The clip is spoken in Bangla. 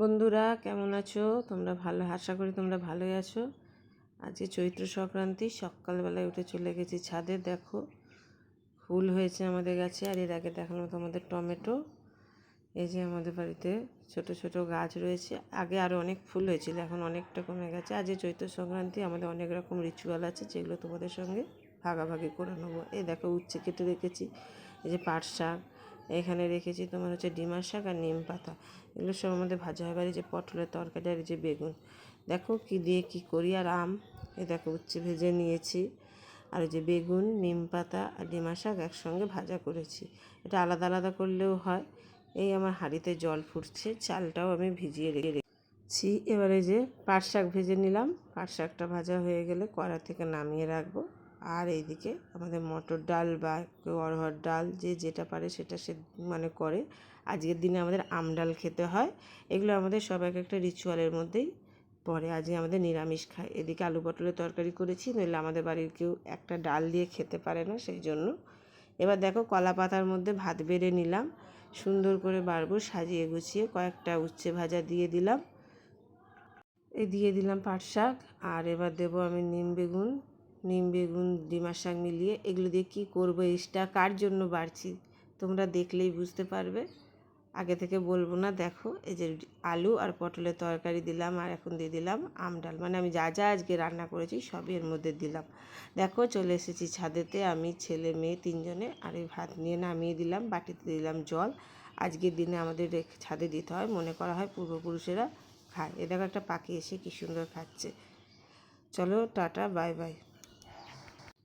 বন্ধুরা, কেমন আছো? তোমরা ভালো, আশা করি তোমরা ভালোই আছো। আজকে চৈত্র সংক্রান্তি, সকালবেলায় উঠে চলে গেছি ছাদে, দেখো। ফুল হয়েছে আমাদের গাছে, আর এর আগে দেখানো তোমাদের টমেটো। এই যে আমাদের বাড়িতে ছোট ছোট গাছ রয়েছে। আগে আরও অনেক ফুল হয়েছিল, এখন অনেকটা কমে গেছে। আজ চৈত্র সংক্রান্তি, আমাদের অনেক রকম রিচুয়াল আছে, যেগুলো তোমাদের সঙ্গে ভাগাভাগি করে নেব। এই দেখো, উচ্ছে কেটে রেখেছি। এই যে পাট শাক এখানে রেখেছি তোমার হচ্ছে ডিমার শাক আর নিম পাতা। এগুলো সব আমাদের ভাজা হয় বাড়ি যে পটলের তরকারি আর যে বেগুন। দেখো কি দিয়ে কি করি আর আম। এ দেখো উচ্ছে ভেজে নিয়েছি। আর যে বেগুন, নিম পাতা আর ডিমা শাক একসঙ্গে ভাজা করেছি। এটা আলাদা আলাদা করলেও হয়। এই আমার হাঁড়িতে জল ফুটছে, চালটাও আমি ভিজিয়ে রেখে রেখেছি। এবারে যে পাট শাক ভেজে নিলাম। পাট শাকটা ভাজা হয়ে গেলে কড়া থেকে নামিয়ে রাখব। আর এইদিকে আমাদের মটর ডাল বা কেউ অরহর ডাল, যে যেটা পারে সেটা সে মানে করে। আজকের দিনে আমাদের আম ডাল খেতে হয়। এগুলো আমাদের সব এক একটা রিচুয়ালের মধ্যেই পরে আজকে আমাদের নিরামিষ খায়। এদিকে আলু পটলের তরকারি করেছি, নইলে আমাদের বাড়ির কেউ একটা ডাল দিয়ে খেতে পারে না সেই জন্য এবার দেখো কলা পাতার মধ্যে ভাত বেড়ে নিলাম। সুন্দর করে বাড়বো, সাজিয়ে গুছিয়ে কয়েকটা উচ্ছে ভাজা দিয়ে দিলাম। এই দিয়ে দিলাম পাট শাক। আর এবার দেবো আমি নিম বেগুন। নিম, বেগুন, ডিমার শাক মিলিয়ে এগুলো দিয়ে কী করব, এক্সট্রা কার জন্য বাড়ছি তোমরা দেখলেই বুঝতে পারবে। আগে থেকে বলব না, দেখো এই যে আলু আর পটলের তরকারি দিলাম আর এখন দিয়ে দিলাম আম ডাল। মানে আমি যা যা আজকে রান্না করেছি সবই এর মধ্যে দিলাম। দেখো চলে এসেছি ছাদেতে, আমি, ছেলে, মেয়ে তিনজনে আর এই ভাত নিয়ে নামিয়ে দিলাম, বাটিতে দিলাম জল। আজকের দিনে আমাদের ছাদে দিতে হয়, মনে করা হয় পূর্বপুরুষেরা খায়। এ দেখো একটা পাখি এসে কী সুন্দর খাচ্ছে। চলো, টাটা, বাই বাই।